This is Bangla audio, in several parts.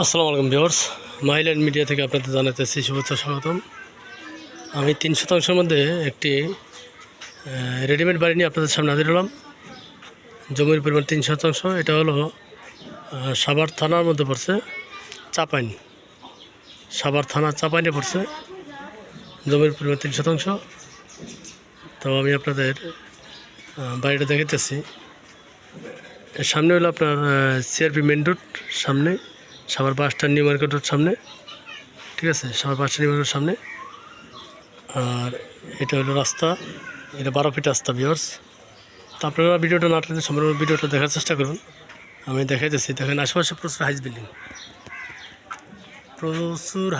আসসালামু আলাইকুম ভিউয়ার্স মাইল্যান্ড মিডিয়া থেকে আপনাদের জানাতেছি শুভেচ্ছা, স্বাগতম। আমি তিন শতাংশের মধ্যে একটি রেডিমেড বাড়ি নিয়ে আপনাদের সামনে হাজির হলাম। জমির পরিমাণ তিন শতাংশ, এটা হলো সাভার থানার মধ্যে পড়ছে চাপাইন। সাভার থানা চাপাইনে পড়ছে জমির পরিমাণ তিন শতাংশ। তো আমি আপনাদের বাড়িটা দেখাতেছি সামনে হলো আপনার সিআরপি মেন রোড সামনে। Savar bus stand new market road সামনে। ঠিক আছে? Savar bus stand new market সামনে। আর এটা হলো রাস্তা। এটা বারো ফিট রাস্তা ভিওর্স তো আপনারা ভিডিওটা না টেনে সম্পূর্ণ ভিডিওটা দেখার চেষ্টা করুন। আমি দেখাইতেছি। দেখেন, আশেপাশে প্রচুর হাইস বিল্ডিং প্রচুর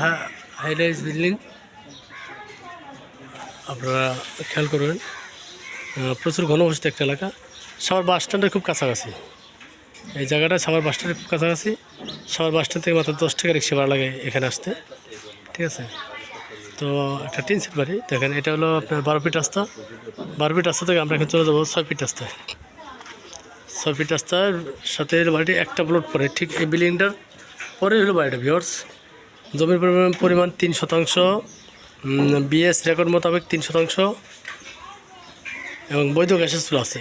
হাই রাইজ বিল্ডিং আপনারা খেয়াল করবেন প্রচুর ঘনবসতি একটা এলাকা। সাভার বাস স্ট্যান্ডের খুব কাছাকাছি। এই জায়গাটা সাভার বাস স্ট্যান্ডের খুব কাছাকাছি। সাভার বাস স্ট্যান্ড থেকে মাত্র দশ টাকা রিক্সা ভাড়া লাগে এখানে আসতে। ঠিক আছে? তো একটা টিন সেট বাড়ি। দেখেন, এটা হলো আপনার বারো ফিট রাস্তা। বারো ফিট রাস্তা থেকে আমরা এখন চলে যাব ছয় ফিট রাস্তায়। ছয় ফিট রাস্তার সাথে বাড়িটি একটা প্লট পরে ঠিক এই বিল্ডিংটার পরে হলো বাড়িটা ভিওর্স জমির পরিমাণ পরিমাণ তিন শতাংশ। বিএস রেকর্ড মোতাবেক তিন শতাংশ। এবং বৈধ গ্যাসের চুলা আছে।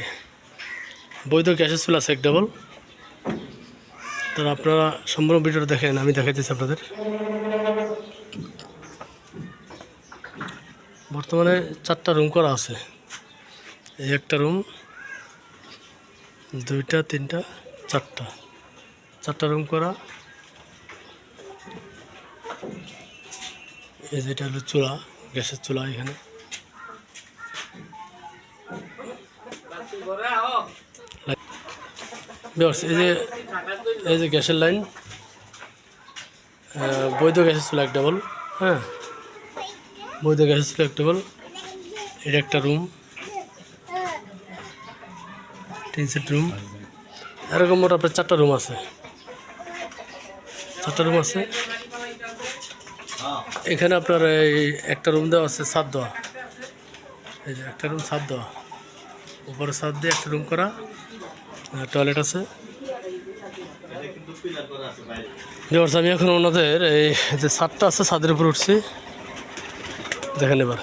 বৈধ গ্যাসের চুলা আছে এক ডাবল তো আপনারা সম্পূর্ণ ভিডিওটা দেখেন, আমি দেখাইতেছি আপনাদের। বর্তমানে চারটা রুম করা আছে। এই একটা রুম, দুইটা, তিনটা, চারটা। চারটা রুম করা। এই যেটা হলো চুলা, গ্যাসের চুলা এখানে। এই যে এই যে গ্যাসের লাইন। বৈধ গ্যাসের ছিল এক ডাবল হ্যাঁ? বৈধ গ্যাসের ছিল এক ডাবল এটা একটা রুম তিন সেট রুম এরকম মোট আপনার চারটা রুম আছে। চারটা রুম আছে। এখানে আপনার এই একটা রুম দেওয়া আছে, সাত দেওয়া। এই যে একটা রুম সাত দেওয়া। উপরে সাত দিয়ে একটা রুম করা। টয়লেট আছে। ভিউয়ার্স আমি এখন ওনাদের এই যে ছাদটা আছে, ছাদের উপর উঠছি। দেখেন এবার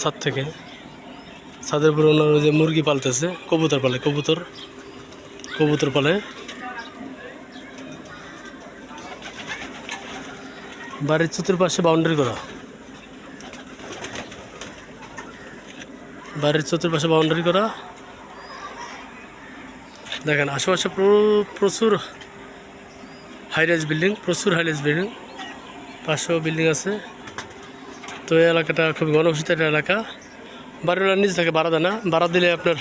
ছাদ থেকে। ছাদের উপর ওনার যে মুরগি পালতেছে, কবুতর পালে, কবুতর কবুতর পালে। বাড়ির চতুর্পাশে বাউন্ডারি করা। বাড়ির চতুর্পাশে বাউন্ডারি করা। দেখেন, আশেপাশে প্র- প্রচুর হাইরাইজ বিল্ডিং প্রচুর হাইরাইজ বিল্ডিং পাঁচশো বিল্ডিং আছে। তো এই এলাকাটা খুব ঘনবসিত একটা এলাকা। বাড়িওয়ালার নিচে থাকে ভাড়া দেয় না ভাড়া দিলে আপনার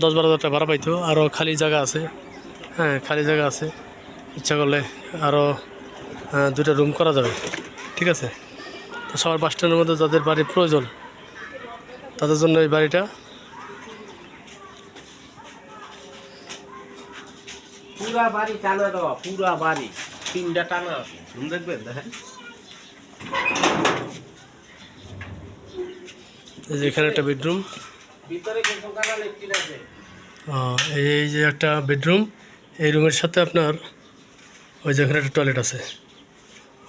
দশ বারো হাজার টাকা ভাড়া পাইতো। আরও খালি জায়গা আছে। হ্যাঁ খালি জায়গা আছে। ইচ্ছা করলে আরও দুটা রুম করা যাবে। ঠিক আছে? তো সবার বাস স্ট্যান্ডের মধ্যে যাদের বাড়ির প্রয়োজন, তাদের জন্য এই বাড়িটা। পুরা বাড়ি টানা দেওয়া পুরা বাড়ি। তিনটা টানা আছে। দেখবেন? দেখেন। এই যে এখানে একটা বেডরুম। ভিতরে আছে। এই যে একটা বেডরুম এই রুমের সাথে আপনার ওই যে এখানে একটা টয়লেট আছে।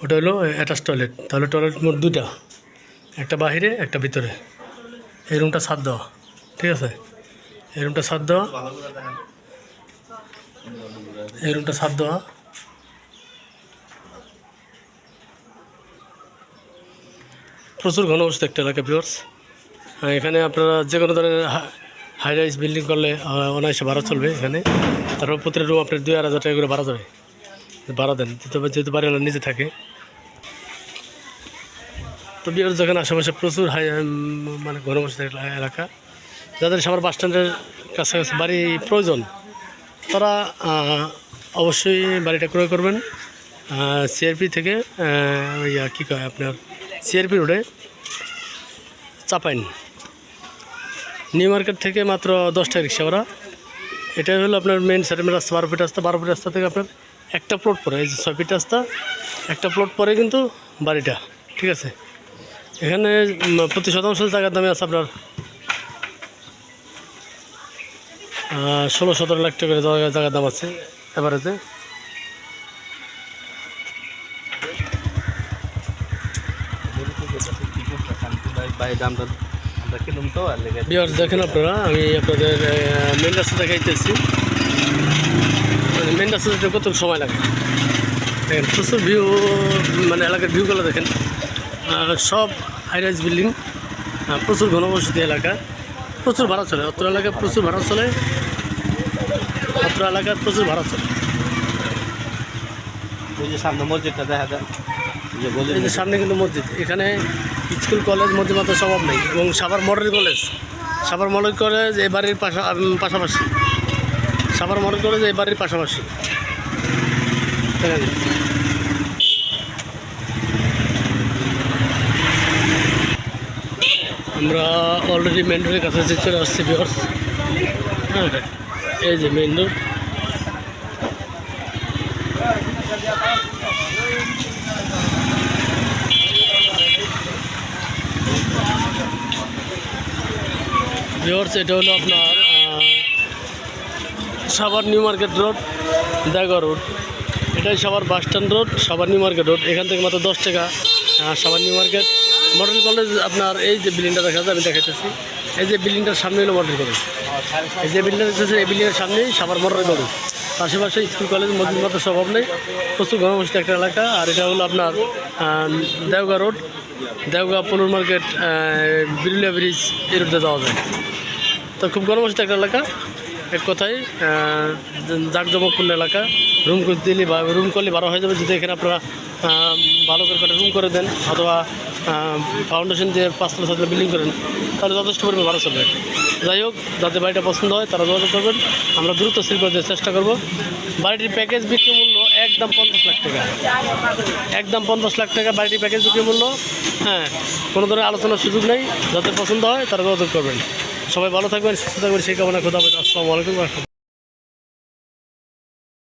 ওটা হলো অ্যাটাচ টয়লেট। তাহলে টয়লেট মোট দুটা একটা বাহিরে একটা ভিতরে। এই রুমটা সাত দেওয়া। ঠিক আছে? এই রুমটা সাত দেওয়া। এই রুমটা সাত দেওয়া। প্রচুর ঘনবসতি একটা এলাকা ভিউয়ার্স এখানে আপনারা যে কোনো ধরনের হাই রাইজ বিল্ডিং করলে অনায়াসে ভাড়া চলবে এখানে। তারপর প্রতিটা রুম আপনার দুই আড়াই হাজার টাকা করে ভাড়া ধরে। ভাড়া দেন তবে যেহেতু বাড়িওয়ালা নিজে থাকে। তো বিহার যেখানে আশেপাশে প্রচুর হাই মানে ঘনবসতি এলা- এলাকা। যাদের সবার বাস স্ট্যান্ডের কাছাকাছি বাড়ি প্রয়োজন, তারা অবশ্যই বাড়িটা ক্রয় করবেন। সিআরপি থেকে ইয়া, কী কয় আপনার? সিআরপি রোডে চাপাইন। নিউ মার্কেট থেকে মাত্র দশটা রিক্সা ভাড়া। এটা হলো আপনার মেন সেটেলমেন্ট রাস্তা, বারো ফিট রাস্তা, বারো ফিট রাস্তা থেকে আপনার একটা প্লট পরে এই যে ছয় ফিট রাস্তা, একটা প্লট পরে কিন্তু বাড়িটা, ঠিক আছে? এখানে প্রতি শতাংশ জায়গার দামে আছে আপনার ষোলো সতেরো লাখ জায়গা জায়গার দাম আছে। এবারে যে। বিয়ার্স দেখেন আপনারা আমি আপনাদের মেন রাস্তা দেখাইতেছি। মেন রাস্তা কত সময় লাগে? দেখেন প্রচুর ভিউ মানে এলাকার ভিউগুলো দেখেন। সব হাইরাইজ বিল্ডিং প্রচুর ঘনবসতি এলাকা প্রচুর ভাড়া চলে। অত্র এলাকায় প্রচুর ভাড়া চলে। অত্র এলাকায় প্রচুর ভাড়া চলে যে সামনে মসজিদটা দেখা যায়। যে বলি এই যে সামনে কিন্তু মসজিদ। এখানে স্কুল কলেজ মধ্যে মাত্র স্বভাব নেই এবং Savar model college. Savar model college এই বাড়ির পাশা পাশাপাশি। সাভার মডেল কলেজ এই বাড়ির পাশাপাশি। আমরা অলরেডি মেন রোডের কাছাকাছি চলে আসছি বিহার্স হ্যাঁ এই যে মেন রোড ভিওর্স এটা হলো আপনার Savar new market road, Dega road. এটাই Savar bus stand road, Savar new market road. এখান থেকে মাত্র দশ টাকা। Savar new market model college আপনার এই যে বিল্ডিংটা দেখা যায় আমি দেখাইতেছি। এই যে বিল্ডিংটার সামনে হলো মডেল কলেজ এই যে বিল্ডিং দেখতেছে এই বিল্ডিংয়ের সামনেই সাভার মডেল কলেজ আশেপাশে স্কুল, কলেজ, মসজিদ মতো স্বভাব নেই। প্রচুর ঘনবসতি একটা এলাকা, আর এটা হলো আপনার দেওগা রোড। দেওগা পলুর মার্কেট বিরুলিয়া ব্রিজ, এই রোডে যাওয়া যায়। তো খুব গণবসতি একটা এলাকা। এক কথায় জাঁকজমকপূর্ণ এলাকা। রুম দিলে বা রুম করলে ভালো হয়ে যাবে। যদি এখানে আপনারা ভালো করে রুম করে দেন, অথবা ফাউন্ডেশন দিয়ে পাঁচতলা সাতলা বিল্ডিং করেন, তাহলে যথেষ্ট পরিমাণে ভালো চলবে। যাই হোক যাদের বাড়িটা পছন্দ হয়, তারা যোগাযোগ করবেন। আমরা দ্রুত সিল করে দেওয়ার চেষ্টা করব। বাড়িটির প্যাকেজ বিক্রি মূল্য একদম পঞ্চাশ লাখ টাকা। একদম পঞ্চাশ লাখ টাকা বাড়িটির প্যাকেজ বিক্রি মূল্য। হ্যাঁ কোনো ধরনের আলোচনার সুযোগ নেই। যাদের পছন্দ হয়, তারা যোগাযোগ করবেন। সবাই ভালো থাকবেন, সুস্থ থাকবেন, সেই কামনা খোদা আসসালামু আলাইকুম